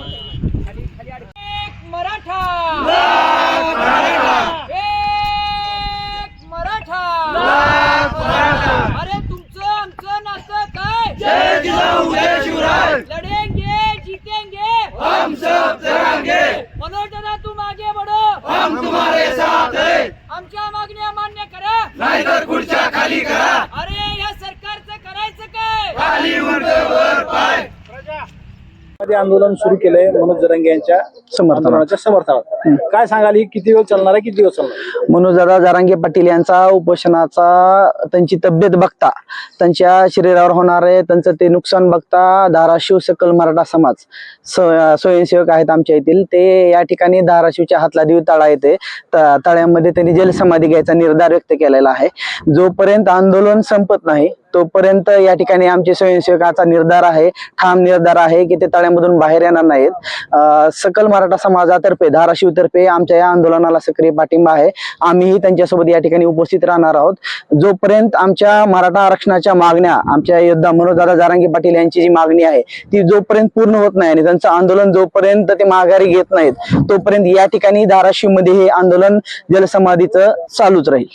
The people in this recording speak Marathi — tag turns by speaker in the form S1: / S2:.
S1: एक मराठा. एक मराठा. अरे तुमचं आमचं नातं काय? जय जिजाऊ जय शिवराय. लढेंगे जितेंगे. हम मनोजना तू मागे बडो हम तुम्हारे साथ आमच्या मागण्या मान्य करा. नाही
S2: मध्ये आंदोलन सुरू केलंय मनोज जरंगे यांच्या
S3: समर्थनार्थ. आंदोलनाच्या
S2: समर्थनात काय सांगाल ही किती वेळ चालणार आहे किती दिवस चालणार
S3: आहे? मनोजदादा जारांगे पाटील यांचा उपोषणाचा त्यांची तब्येत बघता त्यांच्या शरीरावर होणारे त्यांचं ते नुकसान बघता धाराशिव सकल मराठा समाज स्वयंसेवक आहेत आमच्या येथील ते या ठिकाणी धाराशिवच्या हातला देव तळा येते त- तळ्यामध्ये त्यांनी जलसमाधी घ्यायचा निर्धार व्यक्त केलेला आहे जोपर्यंत आंदोलन संपत नाही तोपर्यंत या ठिकाणी आमचे स्वयंसेवकाचा निर्धार आहे ठाम निर्धार आहे की ते तळ्यामधून बाहेर येणार नाहीत. सकल मराठा समाजातर्फे धाराशिव तर्फे आमच्या या आंदोलनाला सक्रिय पाठिंबा आहे. आम्हीही त्यांच्यासोबत या ठिकाणी उपस्थित राहणार आहोत. जोपर्यंत आमच्या मराठा आरक्षणाच्या मागण्या आमच्या योद्धा मनोजदादा जारांगी पाटील यांची जी मागणी आहे ती जोपर्यंत पूर्ण होत नाही आणि त्यांचं आंदोलन जोपर्यंत ते माघारी घेत नाहीत तोपर्यंत या ठिकाणी धाराशिवमध्ये हे आंदोलन जलसमाधीचं चालूच राहील.